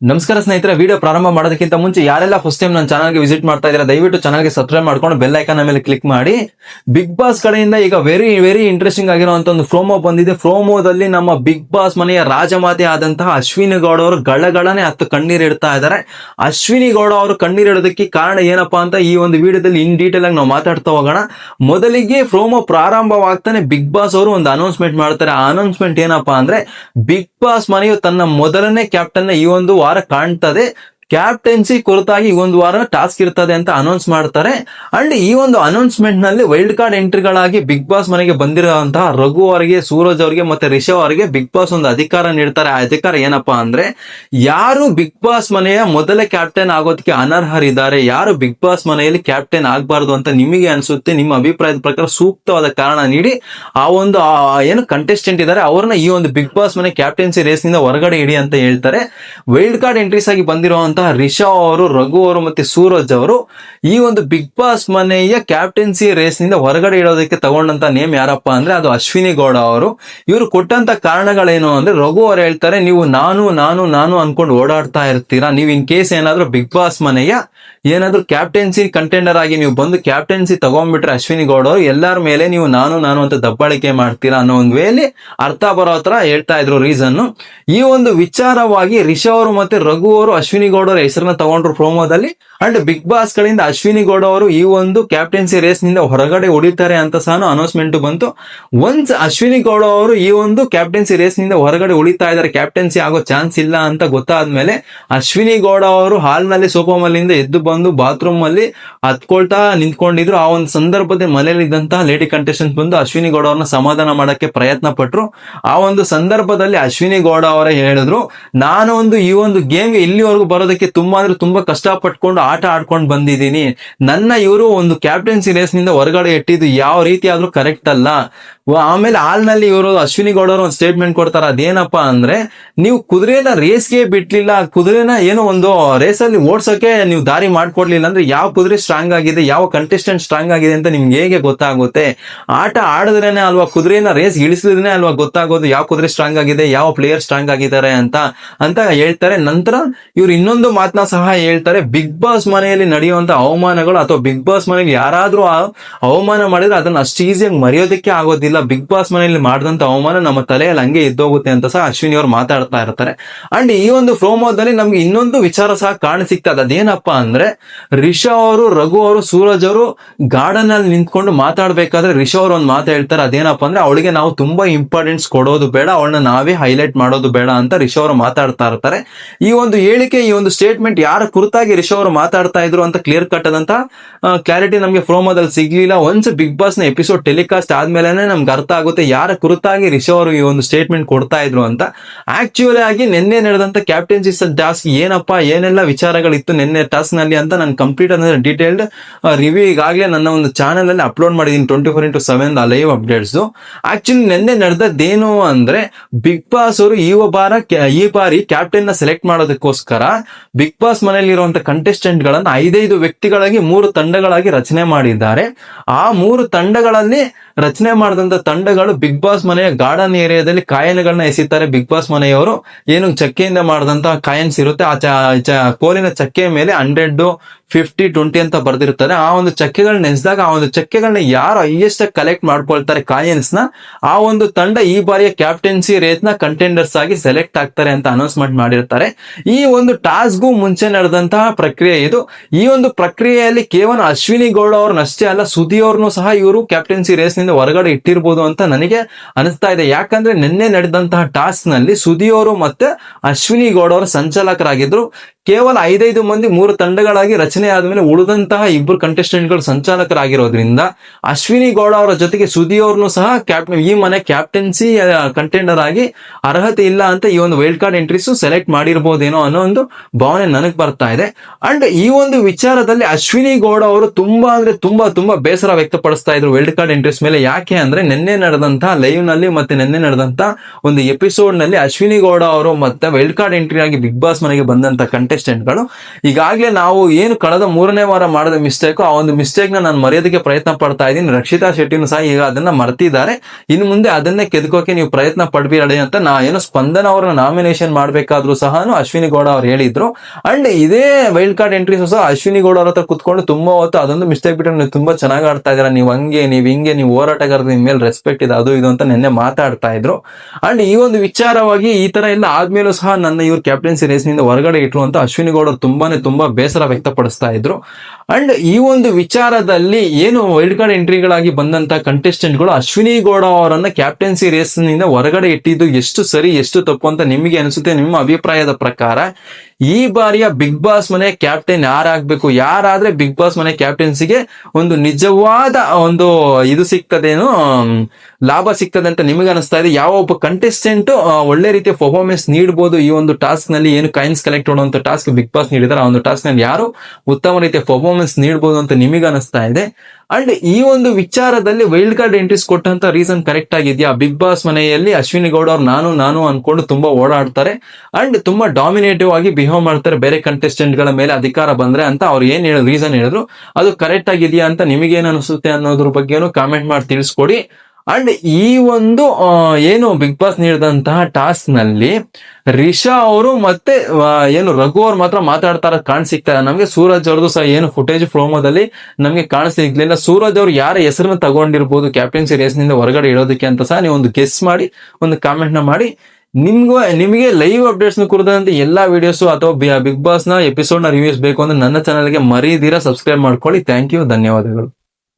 ನಮಸ್ಕಾರ ಸ್ನೇಹಿತರೆ ವಿಡಿಯೋ ಪ್ರಾರಂಭ ಮಾಡೋದಕ್ಕಿಂತ ಮುಂಚೆ ಯಾರೆಲ್ಲ ಫಸ್ಟ್ ಟೈಮ್ ನನ್ನ ಚಾನಲ್ಗೆ ವಿಸಿಟ್ ಮಾಡ್ತಾ ಇದ್ದೀರಾ, ದಯವಿಟ್ಟು ಚಾನಲ್ಗೆ ಸಬ್ಸ್ಕ್ರೈಬ್ ಮಾಡ್ಕೊಂಡು ಬೆಲ್ ಐಕಾನ್ ಮೇಲೆ ಕ್ಲಿಕ್ ಮಾಡಿ. ಬಿಗ್ ಬಾಸ್ ಕಡೆಯಿಂದ ಈಗ ವೆರಿ ವೆರಿ ಇಂಟ್ರೆಸ್ಟಿಂಗ್ ಆಗಿರುವಂತ ಒಂದು ಫ್ರೋಮೋ ಬಂದಿದೆ. ಫ್ರೋಮೋದಲ್ಲಿ ನಮ್ಮ ಬಿಗ್ ಬಾಸ್ ಮನೆಯ ರಾಜಮಾತೆ ಆದಂತಹ ಅಶ್ವಿನಿ ಗೌಡ ಅವರು ಗಳಗಳನೆ ಹತ್ತು ಕಣ್ಣೀರ್ ಇಡ್ತಾ ಇದ್ದಾರೆ. ಅಶ್ವಿನಿ ಗೌಡ ಅವರು ಕಣ್ಣೀರ್ ಇಡೋದಕ್ಕೆ ಕಾರಣ ಏನಪ್ಪಾ ಅಂತ ಈ ಒಂದು ವಿಡಿಯೋದಲ್ಲಿ ಇನ್ ಡೀಟೇಲ್ ಆಗಿ ನಾವು ಮಾತಾಡ್ತಾ ಹೋಗೋಣ. ಮೊದಲಿಗೆ ಫ್ರೋಮೋ ಪ್ರಾರಂಭವಾಗ್ತಾನೆ ಬಿಗ್ ಬಾಸ್ ಅವರು ಒಂದು ಅನೌನ್ಸ್ಮೆಂಟ್ ಮಾಡ್ತಾರೆ. ಆ ಅನೌನ್ಸ್ಮೆಂಟ್ ಏನಪ್ಪಾ ಅಂದ್ರೆ ಬಿಗ್ ಬಾಸ್ ಮನೆಯು ತನ್ನ ಮೊದಲನೇ ಕ್ಯಾಪ್ಟನ್ ಈ ಒಂದು ವಾರ ಕಾಣ್ತದೆ. ಕ್ಯಾಪ್ಟನ್ಸಿ ಕುರಿತಾಗಿ ಒಂದು ವಾರ ಟಾಸ್ಕ್ ಇರ್ತದೆ ಅಂತ ಅನೌನ್ಸ್ ಮಾಡ್ತಾರೆ. ಅಂಡ್ ಈ ಒಂದು ಅನೌನ್ಸ್ಮೆಂಟ್ನಲ್ಲಿ ವೈಲ್ಡ್ ಕಾರ್ಡ್ ಎಂಟ್ರಿಗಳಾಗಿ ಬಿಗ್ ಬಾಸ್ ಮನೆಗೆ ಬಂದಿರುವಂತಹ ರಘು ಅವರಿಗೆ, ಸೂರಜ್ ಅವರಿಗೆ ಮತ್ತೆ ರಿಷವ್ ಅವರಿಗೆ ಬಿಗ್ ಬಾಸ್ ಒಂದು ಅಧಿಕಾರ ನೀಡ್ತಾರೆ. ಆ ಅಧಿಕಾರ ಏನಪ್ಪಾ ಅಂದ್ರೆ, ಯಾರು ಬಿಗ್ ಬಾಸ್ ಮನೆಯ ಮೊದಲ ಕ್ಯಾಪ್ಟನ್ ಆಗೋದಕ್ಕೆ ಅನರ್ಹರಿದ್ದಾರೆ, ಯಾರು ಬಿಗ್ ಬಾಸ್ ಮನೆಯಲ್ಲಿ ಕ್ಯಾಪ್ಟನ್ ಆಗಬಾರದು ಅಂತ ನಿಮಗೆ ಅನಿಸುತ್ತೆ, ನಿಮ್ಮ ಅಭಿಪ್ರಾಯದ ಪ್ರಕಾರ ಸೂಕ್ತವಾದ ಕಾರಣ ನೀಡಿ, ಆ ಒಂದು ಏನು ಕಂಟೆಸ್ಟೆಂಟ್ ಇದ್ದಾರೆ, ಅವ್ರನ್ನ ಈ ಒಂದು ಬಿಗ್ ಬಾಸ್ ಮನೆ ಕ್ಯಾಪ್ಟನ್ಸಿ ರೇಸ್ನಿಂದ ಹೊರಗಡೆ ಇಡಿ ಅಂತ ಹೇಳ್ತಾರೆ. ವೈಲ್ಡ್ ಕಾರ್ಡ್ ಎಂಟ್ರೀಸ್ ಆಗಿ ರಿಷಾ ಅವರು, ರಘು ಅವರು ಮತ್ತೆ ಸೂರಜ್ ಅವರು ಈ ಒಂದು ಬಿಗ್ ಬಾಸ್ ಮನೆಯ ಕ್ಯಾಪ್ಟನ್ಸಿ ರೇಸ್ನಿಂದ ಹೊರಗಡೆ ಇಡೋದಕ್ಕೆ ತಗೊಂಡಂತ ನೇಮ್ ಯಾರಪ್ಪ ಅಂದ್ರೆ ಅದು ಅಶ್ವಿನಿ ಗೌಡ ಅವರು. ಇವರು ಕೊಟ್ಟಂತ ಕಾರಣಗಳೇನು ಅಂದ್ರೆ ರಘು ಅವರು ಹೇಳ್ತಾರೆ, ನೀವು ನಾನು ನಾನು ನಾನು ಅನ್ಕೊಂಡು ಓಡಾಡ್ತಾ ಇರ್ತೀರಾ, ನೀವು ಇನ್ ಕೇಸ್ ಏನಾದ್ರೂ ಬಿಗ್ ಬಾಸ್ ಮನೆಯ ಏನಾದ್ರೂ ಕ್ಯಾಪ್ಟೆನ್ಸಿ ಕಂಟೆಂಡರ್ ಆಗಿ ನೀವು ಬಂದು ಕ್ಯಾಪ್ಟೆನ್ಸಿ ತಗೊಂಡ್ಬಿಟ್ರೆ ಅಶ್ವಿನಿ ಗೌಡ ಎಲ್ಲರ ಮೇಲೆ ನೀವು ನಾನು ನಾನು ಅಂತ ದಬ್ಬಾಳಿಕೆ ಮಾಡ್ತೀರಾ ಅನ್ನೋ ಒಂದು ವೇಲಿ ಅರ್ಥ ಬರೋ ತರ ಹೇಳ್ತಾ ಇದ್ರು ರೀಸನ್ ಈ ಒಂದು ವಿಚಾರವಾಗಿ ರಿಷಾ ಅವರು ಮತ್ತೆ ರಘು ಅವರು ಅಶ್ವಿನಿ ಗೌಡ ಅವರ ಹೆಸರನ್ನ ತಗೊಂಡ್ರು ಪ್ರೋಮೋದಲ್ಲಿ ಅಂಡ್ ಬಿಗ್ ಬಾಸ್ ಗಳಿಂದ ಅಶ್ವಿನಿ ಗೌಡ ಅವರು ಈ ಒಂದು ಕ್ಯಾಪ್ಟೆನ್ಸಿ ರೇಸ್ನಿಂದ ಹೊರಗಡೆ ಉಳಿತಾರೆ ಅಂತ ಸಹ ಅನೌನ್ಸ್ಮೆಂಟ್ ಬಂತು. ಒನ್ಸ್ ಅಶ್ವಿನಿ ಗೌಡ ಅವರು ಈ ಒಂದು ಕ್ಯಾಪ್ಟೆನ್ಸಿ ರೇಸ್ನಿಂದ ಹೊರಗಡೆ ಉಳಿತಾ ಇದ್ದಾರೆ ಕ್ಯಾಪ್ಟೆನ್ಸಿ ಆಗೋ ಚಾನ್ಸ್ ಇಲ್ಲ ಅಂತ ಗೊತ್ತಾದ್ಮೇಲೆ ಅಶ್ವಿನಿ ಗೌಡ ಅವರು ಹಾಲ್ನಲ್ಲಿ ಸೋಫಾಮಲ್ಲಿಂದ ಎದ್ದು ಬಂದು ಬಾತ್ರೂಮ್ ಅಲ್ಲಿ ಹತ್ಕೊಳ್ತಾ ನಿಂತ್ಕೊಂಡಿದ್ರು. ಆ ಒಂದು ಸಂದರ್ಭದಲ್ಲಿ ಮನೆಯಲ್ಲಿ ಇದ್ದಂತಹ ಲೇಡಿ ಕಂಟೆಸ್ಟೆಂಟ್ ಬಂದು ಅಶ್ವಿನಿ ಗೌಡ ಅವ್ರನ್ನ ಸಮಾಧಾನ ಮಾಡಕ್ಕೆ ಪ್ರಯತ್ನ ಪಟ್ರು. ಆ ಒಂದು ಸಂದರ್ಭದಲ್ಲಿ ಅಶ್ವಿನಿ ಗೌಡ ಅವರೇ ಹೇಳಿದ್ರು, ನಾನು ಒಂದು ಈ ಒಂದು ಗೇಮ್ಗೆ ಇಲ್ಲಿವರೆಗೂ ಬರೋದಕ್ಕೆ ತುಂಬಾ ಅಂದ್ರೆ ತುಂಬಾ ಕಷ್ಟ ಪಟ್ಕೊಂಡು ಆಟ ಆಡ್ಕೊಂಡು ಬಂದಿದ್ದೀನಿ. ನನ್ನ ಇವರು ಒಂದು ಕ್ಯಾಪ್ಟನ್ಸಿ ರೇಸ್ನಿಂದ ಹೊರಗಡೆ ಇಟ್ಟಿದ್ದು ಯಾವ ರೀತಿ ಆದ್ರೂ ಕರೆಕ್ಟ್ ಅಲ್ಲ. ಆಮೇಲೆ ಹಾಲ್ನಲ್ಲಿ ಇವರು ಅಶ್ವಿನಿ ಗೌಡರು ಒಂದು ಸ್ಟೇಟ್ಮೆಂಟ್ ಕೊಡ್ತಾರ, ಅದೇನಪ್ಪಾ ಅಂದ್ರೆ, ನೀವು ಕುದುರೆನ ರೇಸ್ಗೆ ಬಿಟ್ಲಿಲ್ಲ, ಕುದುರೆನ ಏನೋ ಒಂದು ರೇಸ್ ಅಲ್ಲಿ ಓಡ್ಸೋಕೆ ನೀವು ದಾರಿ ಮಾಡ್ಕೊಡ್ಲಿಲ್ಲ ಅಂದ್ರೆ ಯಾವ ಕುದುರೆ ಸ್ಟ್ರಾಂಗ್ ಆಗಿದೆ, ಯಾವ ಕಂಟೆಸ್ಟೆಂಟ್ ಸ್ಟ್ರಾಂಗ್ ಆಗಿದೆ ಅಂತ ನಿಮ್ಗೆ ಹೇಗೆ ಗೊತ್ತಾಗುತ್ತೆ? ಆಟ ಆಡಿದ್ರೇನೆ ಅಲ್ವಾ, ಕುದುರೆನ ರೇಸ್ ಇಳಿಸಿದ್ರೇನೆ ಅಲ್ವಾ ಗೊತ್ತಾಗೋದು, ಯಾವ ಕುದುರೆ ಸ್ಟ್ರಾಂಗ್ ಆಗಿದೆ, ಯಾವ ಪ್ಲೇಯರ್ ಸ್ಟ್ರಾಂಗ್ ಆಗಿದ್ದಾರೆ ಅಂತ ಅಂತ ಹೇಳ್ತಾರೆ. ನಂತರ ಇವ್ರು ಇನ್ನೊಂದು ಮಾತನ್ನ ಸಹ ಹೇಳ್ತಾರೆ, ಬಿಗ್ ಬಾಸ್ ಮನೆಯಲ್ಲಿ ನಡೆಯುವಂತ ಅವಮಾನಗಳು ಅಥವಾ ಬಿಗ್ ಬಾಸ್ ಮನೆಯಲ್ಲಿ ಯಾರಾದ್ರೂ ಅವಮಾನ ಮಾಡಿದ್ರೆ ಅದನ್ನ ಅಷ್ಟು ಈಸಿಯಾಗಿ ಮರೆಯೋದಕ್ಕೆ ಆಗೋದಿಲ್ಲ. ಬಿಗ್ ಬಾಸ್ ಮನೆಯಲ್ಲಿ ಮಾಡಿದಂತ ಅವಮಾನ ನಮ್ಮ ತಲೆಯಲ್ಲಿ ಹಂಗೆ ಇದ್ದೋಗುತ್ತೆ ಅಂತ ಸಹ ಅಶ್ವಿನಿ ಅವರು ಮಾತಾಡ್ತಾ ಇರ್ತಾರೆ. ಅಂಡ್ ಈ ಒಂದು ಪ್ರೋಮೋದಲ್ಲಿ ನಮ್ಗೆ ಇನ್ನೊಂದು ವಿಚಾರ ಸಹ ಕಾಣ ಸಿಗ್ತದೆ. ಅದೇನಪ್ಪಾ ಅಂದ್ರೆ ರಿಷಾ ಅವರು, ರಘು ಅವರು, ಸೂರಜ್ ಅವರು ಗಾರ್ಡನ್ ಅಲ್ಲಿ ನಿಂತ್ಕೊಂಡು ಮಾತಾಡ್ಬೇಕಾದ್ರೆ ರಿಷಾ ಅವರು ಒಂದು ಮಾತು ಹೇಳ್ತಾರೆ. ಅದೇನಪ್ಪ ಅಂದ್ರೆ ಅವಳಿಗೆ ನಾವು ತುಂಬಾ ಇಂಪಾರ್ಟೆನ್ಸ್ ಕೊಡೋದು ಬೇಡ, ಅವಳನ್ನ ನಾವೇ ಹೈಲೈಟ್ ಮಾಡೋದು ಬೇಡ ಅಂತ ರಿಷಾ ಅವರು ಮಾತಾಡ್ತಾ ಇರ್ತಾರೆ. ಈ ಒಂದು ಹೇಳಿಕೆ, ಈ ಒಂದು ಸ್ಟೇಟ್ಮೆಂಟ್ ಯಾರ ಕುರಿತಾಗಿ ರಿಷಾ ಅವರು ಮಾತಾಡ್ತಾ ಇದ್ರು ಅಂತ ಕ್ಲಿಯರ್ ಕಟ್ ಆದಂತ ಕ್ಲಾರಿಟಿ ನಮಗೆ ಪ್ರೋಮೋದಲ್ಲಿ ಸಿಗ್ಲಿಲ್ಲ. ಒನ್ಸ್ ಬಿಗ್ ಬಾಸ್ನ ಎಪಿಸೋಡ್ ಟೆಲಿಕಾಸ್ಟ್ ಆದ್ಮೇಲೆ ನಮ್ಗೆ ಅರ್ಥ ಆಗುತ್ತೆ ಯಾರ ಕುರಿತಾಗಿ ರಿಷಭ್ ಅವರು ಈ ಒಂದು ಸ್ಟೇಟ್ಮೆಂಟ್ ಕೊಡ್ತಾ ಇದ್ರು ಅಂತ. ಆಕ್ಚುಲಿ ಆಗಿ ನಿನ್ನೆ ನಡೆದಂತ ಕ್ಯಾಪ್ಟನ್ಸಿ ಟಾಸ್ಕ್ ಏನಪ್ಪಾ, ಏನೆಲ್ಲ ವಿಚಾರಗಳಿತ್ತು ನಿನ್ನೆ ಟಾಸ್ಕ್ನಲ್ಲಿ ಅಂತ ನಾನು ಕಂಪ್ಲೀಟ್ ಅಂದ್ರೆ ಡೀಟೇಲ್ಡ್ ರಿವ್ಯೂ ಈಗಾಗಲೇ ನನ್ನ ಒಂದು ಚಾನಲ್ ಅಲ್ಲಿ ಅಪ್ಲೋಡ್ ಮಾಡಿದೀನಿ twenty four into seven live updates actually ನಿನ್ನೆ ನಡೆದದ್ದೇನು ಅಂದ್ರೆ ಬಿಗ್ ಬಾಸ್ ಅವರು ಈ ಬಾರ ಈ ಬಾರಿ ಕ್ಯಾಪ್ಟನ್ನ ಸೆಲೆಕ್ಟ್ ಮಾಡೋದಕ್ಕೋಸ್ಕರ ಬಿಗ್ ಬಾಸ್ ಮನೆಯಲ್ಲಿ ಇರುವಂತ ಕಂಟೆಸ್ಟೆಂಟ್ ಗಳನ್ನ ಐದೈದು ವ್ಯಕ್ತಿಗಳಾಗಿ ಮೂರು ತಂಡಗಳಾಗಿ ರಚನೆ ಮಾಡಿದ್ದಾರೆ. ಆ ಮೂರು ತಂಡಗಳಲ್ಲಿ ರಚನೆ ಮಾಡಿದಂತ ತಂಡಗಳು ಬಿಗ್ ಬಾಸ್ ಮನೆಯ ಗಾರ್ಡನ್ ಏರಿಯಾದಲ್ಲಿ ಕಾಯನ್ಗಳನ್ನ ಎಸಿತಾರೆ ಬಿಗ್ ಬಾಸ್ ಮನೆಯವರು. ಏನು ಚಕ್ಕೆಯಿಂದ ಮಾಡಿದಂತ ಕಾಯನ್ಸ್ ಇರುತ್ತೆ. ಆ ಕೋಲಿನ ಚಕ್ಕೆಯ ಮೇಲೆ ಹಂಡ್ರೆಡ್ ಫಿಫ್ಟಿ ಟ್ವೆಂಟಿ ಅಂತ ಬರ್ದಿರ್ತಾರೆ ಆ ಒಂದು ಚಕ್ಕೆಗಳನ್ನ ಎಸ್ದಾಗ ಆ ಒಂದು ಚಕ್ಕೆಗಳನ್ನ ಯಾರು ಹೈಯೆಸ್ಟ್ ಕಲೆಕ್ಟ್ ಮಾಡ್ಕೊಳ್ತಾರೆ ಕಾಯನ್ಸ್ನ, ಆ ಒಂದು ತಂಡ ಈ ಬಾರಿಯ ಕ್ಯಾಪ್ಟನ್ಸಿ ರೇಸ್ನ ಕಂಟೆಂಡರ್ಸ್ ಆಗಿ ಸೆಲೆಕ್ಟ್ ಆಗ್ತಾರೆ ಅಂತ ಅನೌನ್ಸ್ಮೆಂಟ್ ಮಾಡಿರ್ತಾರೆ. ಈ ಒಂದು ಟಾಸ್ಗೂ ಮುಂಚೆ ನಡೆದಂತಹ ಪ್ರಕ್ರಿಯೆ ಇದು. ಈ ಒಂದು ಪ್ರಕ್ರಿಯೆಯಲ್ಲಿ ಕೇವಲ ಅಶ್ವಿನಿ ಗೌಡ ಅವ್ರನ್ನಷ್ಟೇ ಅಲ್ಲ ಸುದಿ ಅವ್ರನ್ನೂ ಸಹ ಇವರು ಕ್ಯಾಪ್ಟನ್ಸಿ ರೇಸ್ನಿಂದ ಹೊರಗಡೆ ಇಟ್ಟಿರ್ಬೋದು ಅಂತ ನನಗೆ ಅನಿಸ್ತಾ ಇದೆ. ಯಾಕಂದ್ರೆ ನಿನ್ನೆ ನಡೆದಂತಹ ಟಾಸ್ಕ್ನಲ್ಲಿ ಸುದಿ ಅವರು ಮತ್ತೆ ಅಶ್ವಿನಿ ಗೌಡ ಅವರು ಸಂಚಾಲಕರಾಗಿದ್ರು. ಕೇವಲ ಐದೈದು ಮಂದಿ ಮೂರು ತಂಡಗಳಾಗಿ ರಚನೆ ಆದಮೇಲೆ ಉಳಿದಂತಹ ಇಬ್ಬರು ಕಂಟೆಸ್ಟೆಂಟ್ಗಳು ಸಂಚಾಲಕರಾಗಿರೋದ್ರಿಂದ ಅಶ್ವಿನಿ ಗೌಡ ಅವರ ಜೊತೆಗೆ ಸುದಿ ಅವ್ರನ್ನು ಸಹ ಕ್ಯಾಪ್ಟನ್ ಈ ಮನೆ ಕ್ಯಾಪ್ಟನ್ಸಿ ಕಂಟೆಂಡರ್ ಆಗಿ ಅರ್ಹತೆ ಇಲ್ಲ ಅಂತ ಈ ಒಂದು ವೈಲ್ಡ್ ಕಾರ್ಡ್ ಎಂಟ್ರೀಸ್ ಸೆಲೆಕ್ಟ್ ಮಾಡಿರ್ಬೋದೇನೋ ಅನ್ನೋ ಒಂದು ಭಾವನೆ ನನಗೆ ಬರ್ತಾ ಇದೆ. ಅಂಡ್ ಈ ಒಂದು ವಿಚಾರದಲ್ಲಿ ಅಶ್ವಿನಿ ಗೌಡ ಅವರು ತುಂಬಾ ಅಂದ್ರೆ ತುಂಬಾ ತುಂಬಾ ಬೇಸರ ವ್ಯಕ್ತಪಡಿಸ್ತಾ ಇದ್ರು ವೈಲ್ಡ್ ಕಾರ್ಡ್ ಎಂಟ್ರೀಸ್ ಮೇಲೆ. ಯಾಕೆ ಅಂದ್ರೆ ನಿನ್ನೆ ನಡೆದಂತಹ ಲೈವ್ನಲ್ಲಿ ಮತ್ತೆ ನಿನ್ನೆ ನಡೆದಂತ ಒಂದು ಎಪಿಸೋಡ್ನಲ್ಲಿ ಅಶ್ವಿನಿ ಗೌಡ ಅವರು ಮತ್ತೆ ವೈಲ್ಡ್ ಕಾರ್ಡ್ ಎಂಟ್ರಿ ಆಗಿ ಬಿಗ್ ಬಾಸ್ ಮನೆಗೆ ಬಂದಂತ ಕಂಟೆಸ್ಟೆಂಟ್ ಗಳು. ಈಗಾಗಲೇ ನಾವು ಏನು ಕಳೆದ ಮೂರನೇ ವಾರ ಮಾಡಿದ ಮಿಸ್ಟೇಕ್ ಆ ಒಂದು ಮಿಸ್ಟೇಕ್ನ ನಾನು ಮರೆಯೋದಕ್ಕೆ ಪ್ರಯತ್ನ ಪಡ್ತಾ ಇದ್ದೀನಿ. ರಕ್ಷಿತಾ ಶೆಟ್ಟಿನೂ ಸಹ ಈಗ ಅದನ್ನ ಮರ್ತಿದ್ದಾರೆ. ಇನ್ನು ಮುಂದೆ ಅದನ್ನೇ ಕೆದ್ಕೋಕೆ ನೀವು ಪ್ರಯತ್ನ ಪಡ್ಬೇಡಿ ಅಂತ ನಾ ಏನು ಸ್ಪಂದನ ಅವರನ್ನ ನಾಮಿನೇಷನ್ ಮಾಡಬೇಕಾದ್ರೂ ಸಹ ಅಶ್ವಿನಿ ಗೌಡ ಅವ್ರು ಹೇಳಿದ್ರು. ಅಂಡ್ ಇದೇ ವೈಲ್ಡ್ ಕಾರ್ಡ್ ಎಂಟ್ರೀಸ್ ಸಹ ಅಶ್ವಿನಿ ಗೌಡ ಅವ್ರ ಹತ್ರ ಕುತ್ಕೊಂಡು ತುಂಬಾ ಹೊತ್ತು ಅದೊಂದು ಮಿಸ್ಟೇಕ್ ಬಿಟ್ಟು ನೀವು ತುಂಬಾ ಚೆನ್ನಾಗಿ ಆಡ್ತಾ ಇದ್ದೀರಾ. ನೀವು ಹಂಗೆ, ನೀವು ಹಿಂಗೆ, ನೀವು ಹೋರಾಟಗಾರರ ನಿಮ್ಮ ಮೇಲೆ ರೆಸ್ಪೆಕ್ಟ್ ಇದೆ, ಅದು ಇದು ಅಂತ ನಿನ್ನೆ ಮಾತಾಡ್ತಾ ಇದ್ರು. ಅಂಡ್ ಈ ಒಂದು ವಿಚಾರವಾಗಿ ಈ ತರ ಎಲ್ಲ ಆದ್ಮೇಲೂ ಸಹ ನನ್ನ ಇವ್ರ ಕ್ಯಾಪ್ಟನ್ಸಿ ರೇಸ್ನಿಂದ ಹೊರಗಡೆ ಇಟ್ರು ಅಂತ ಅಶ್ವಿನಿ ಗೌಡರು ತುಂಬಾನೇ ತುಂಬಾ ಬೇಸರ ವ್ಯಕ್ತಪಡಿಸ್ತಾ ಇದ್ರು. ಅಂಡ್ ಈ ಒಂದು ವಿಚಾರದಲ್ಲಿ ಏನು ವೈಲ್ಡ್ ಕಾರ್ಡ್ ಎಂಟ್ರಿಗಳಾಗಿ ಬಂದಂತ ಕಂಟೆಸ್ಟೆಂಟ್ಗಳು ಅಶ್ವಿನಿ ಗೌಡ ಅವರನ್ನ ಕ್ಯಾಪ್ಟನ್ಸಿ ರೇಸ್ನಿಂದ ಹೊರಗಡೆ ಇಟ್ಟಿದ್ದು ಎಷ್ಟು ಸರಿ, ಎಷ್ಟು ತಪ್ಪು ಅಂತ ನಿಮಗೆ ಅನಿಸುತ್ತೆ ನಿಮ್ಮ ಅಭಿಪ್ರಾಯದ ಪ್ರಕಾರ? ಈ ಬಾರಿಯ ಬಿಗ್ ಬಾಸ್ ಮನೆ ಕ್ಯಾಪ್ಟನ್ ಯಾರಾಗ್ಬೇಕು? ಯಾರಾದ್ರೆ ಬಿಗ್ ಬಾಸ್ ಮನೆ ಕ್ಯಾಪ್ಟನ್ಸಿಗೆ ಒಂದು ನಿಜವಾದ ಒಂದು ಇದು ಸಿಗ್ತದೇನೋ ಲಾಭ ಸಿಗ್ತದೆ ಅಂತ ನಿಮಗೆ ಅನಿಸ್ತಾ ಇದೆ. ಯಾವ ಒಬ್ಬ ಕಂಟೆಸ್ಟೆಂಟ್ ಒಳ್ಳೆ ರೀತಿಯ ಪರ್ಫಾರ್ಮೆನ್ಸ್ ನೀಡಬಹುದು ಈ ಒಂದು ಟಾಸ್ಕ್ನಲ್ಲಿ, ಏನು ಕಾಯಿನ್ಸ್ ಕಲೆಕ್ಟ್ ಮಾಡುವಂತ ಟಾಸ್ಕ್ ಬಿಗ್ ಬಾಸ್ ನೀಡಿದಾರೆ ಆ ಒಂದು ಟಾಸ್ಕ್ನಲ್ಲಿ ಯಾರು ಉತ್ತಮ ರೀತಿಯ ಪರ್ಫಾರ್ಮೆನ್ಸ್ ನೀಡಬಹುದು ಅಂತ ನಿಮಗೆ ಅನಿಸ್ತಾ ಇದೆ. ಅಂಡ್ ಈ ಒಂದು ವಿಚಾರದಲ್ಲಿ ವೈಲ್ಡ್ ಕಾರ್ಡ್ ಎಂಟ್ರೀಸ್ ಕೊಟ್ಟಂತ ರೀಸನ್ ಕರೆಕ್ಟ್ ಆಗಿದೆಯಾ? ಬಿಗ್ ಬಾಸ್ ಮನೆಯಲ್ಲಿ ಅಶ್ವಿನಿ ಗೌಡ ಅವ್ರು ನಾನು ನಾನು ಅನ್ಕೊಂಡು ತುಂಬಾ ಓಡಾಡ್ತಾರೆ. ಅಂಡ್ ತುಂಬಾ ಡಾಮಿನೇಟಿವ್ ಆಗಿ ಬಿಹೇವ್ ಮಾಡ್ತಾರೆ ಬೇರೆ ಕಂಟೆಸ್ಟೆಂಟ್ಗಳ ಮೇಲೆ ಅಧಿಕಾರ ಬಂದ್ರೆ ಅಂತ ಅವ್ರು ಏನ್ ಹೇಳ ರೀಸನ್ ಹೇಳಿದ್ರು. ಅದು ಕರೆಕ್ಟ್ ಆಗಿದೆಯಾ ಅಂತ ನಿಮಗೇನು ಅನಿಸುತ್ತೆ ಅನ್ನೋದ್ರ ಬಗ್ಗೆನೂ ಕಾಮೆಂಟ್ ಮಾಡಿ ತಿಳಿಸ್ಕೊಡಿ. ಅಂಡ್ ಈ ಒಂದು ಏನು ಬಿಗ್ ಬಾಸ್ ನೀಡಿದಂತಹ ಟಾಸ್ಕ್ನಲ್ಲಿ ರಿಷಾ ಅವರು ಮತ್ತೆ ಏನು ರಘು ಅವ್ರು ಮಾತ್ರ ಮಾತಾಡ್ತಾರ ಕಾಣಿಸಿಕ್ತಾರೆ ನಮ್ಗೆ ಸೂರಜ್ ಅವ್ರದ್ದು ಸಹ ಏನು ಫುಟೇಜ್ ಪ್ರೋಮೋದಲ್ಲಿ ನಮಗೆ ಕಾಣ ಸಿಗ್ಲಿಲ್ಲ ಸೂರಜ್ ಅವ್ರು ಯಾರ ಹೆಸರನ್ನ ತಗೊಂಡಿರ್ಬೋದು ಕ್ಯಾಪ್ಟನ್ಸಿ ರೇಸ್ನಿಂದ ಹೊರಗಡೆ ಇಡೋದಕ್ಕೆ ಅಂತ ಸಹ ನೀವು ಒಂದು ಗೆಸ್ ಮಾಡಿ, ಒಂದು ಕಾಮೆಂಟ್ನ ಮಾಡಿ. ನಿಮ್ಗೂ, ನಿಮಗೆ ಲೈವ್ ಅಪ್ಡೇಟ್ಸ್ ಕುರಿತಂತೆ ಎಲ್ಲಾ ವಿಡಿಯೋಸ್ ಅಥವಾ ಬಿಗ್ ಬಾಸ್ನ ಎಪಿಸೋಡ್ನ ರಿವ್ಯೂಸ್ ಬೇಕು ಅಂದ್ರೆ ನನ್ನ ಚಾನಲ್ಗೆ ಮರೀದಿರ ಸಬ್ಸ್ಕ್ರೈಬ್ ಮಾಡ್ಕೊಳ್ಳಿ. ಥ್ಯಾಂಕ್ ಯು ಧನ್ಯವಾದಗಳು.